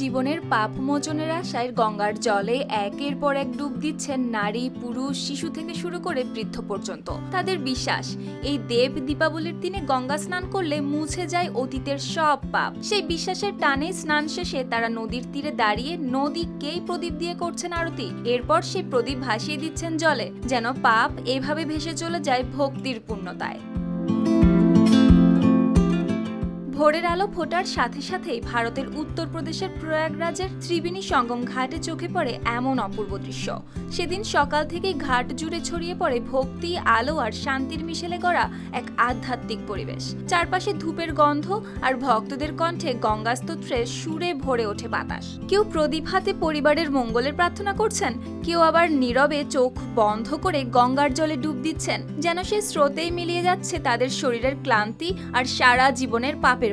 জীবনের পাপ মোচনের আশায় গঙ্গার জলে একের পর এক ডুব দিচ্ছেন নারী, পুরুষ, শিশু থেকে শুরু করে বৃদ্ধ পর্যন্ত। তাদের বিশ্বাস, এই দেব দীপাবলির দিনে গঙ্গা স্নান করলে মুছে যায় অতীতের সব পাপ। সেই বিশ্বাসের টানে স্নান শেষে তারা নদীর তীরে দাঁড়িয়ে নদীকেই প্রদীপ দিয়ে করছেন আরতি। এরপর সেই প্রদীপ ভাসিয়ে দিচ্ছেন জলে, যেন পাপ এভাবে ভেসে চলে যায় ভক্তির পূর্ণতায়। ভোরের আলো ফোটার সাথে সাথেই ভারতের উত্তরপ্রদেশের প্রয়াগরাজের ত্রিবেণী সঙ্গম ঘাটে চোখে পড়ে এমন অপূর্ব দৃশ্য। সেদিন সকাল থেকেই ঘাট জুড়ে ছড়িয়ে পড়ে ভক্তি, আলো আর শান্তির মিশেলে গড়া এক আধ্যাত্মিক পরিবেশ। চারপাশে ধূপের গন্ধ আর ভক্তদের কণ্ঠে গঙ্গাস্তোত্রের সুরে ভরে ওঠে বাতাস। কেউ প্রদীপ হাতে পরিবারের মঙ্গলের প্রার্থনা করছেন, কেউ আবার নীরবে চোখ বন্ধ করে গঙ্গার জলে ডুব দিচ্ছেন, যেন সে স্রোতেই মিলিয়ে যাচ্ছে তাদের শরীরের ক্লান্তি আর সারা জীবনের পাপের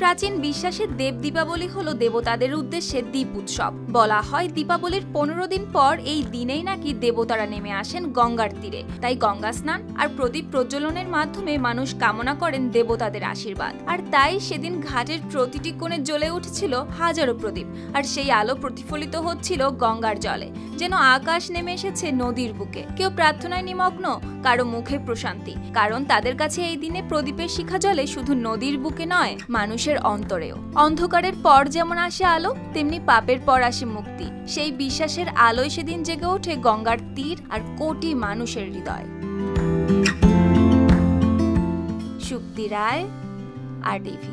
প্রাচীন বিশ্বাসে দেব দীপাবলি হলো দেবতাদের উদ্দেশ্যে দীপ উৎসব। বলা হয় দীপাবলির পনেরো দিন পর এই দিনেই নাকি দেবতারা নেমে আসেন গঙ্গার তীরে। তাই গঙ্গা স্নান আর প্রদীপ প্রজ্বলনের মাধ্যমে মানুষ কামনা করেন দেবতাদের আশীর্বাদ। আর তাই সেদিন ঘাটের প্রতিটি কোণে জ্বলে উঠেছিল হাজারো প্রদীপ। আর সেই আলো প্রতিফলিত হচ্ছিল গঙ্গার জলে, যেন আকাশ নেমে এসেছে নদীর বুকে। কেউ প্রার্থনায় নিমগ্ন, কারও মুখে প্রশান্তি। কারণ তাদের কাছে এই দিনে প্রদীপের শিখা জলে শুধু নদীর বুকে নয়, মানুষের অন্তরেও। অন্ধকারের পর যেমন আসে আলো, তেমনি পাপের পর আসে মুক্তি। সেই বিশ্বাসের আলোয় সেদিন জেগে ওঠে গঙ্গার তীর আর কোটি মানুষের হৃদয়। সুক্তি রায়, আর টিভি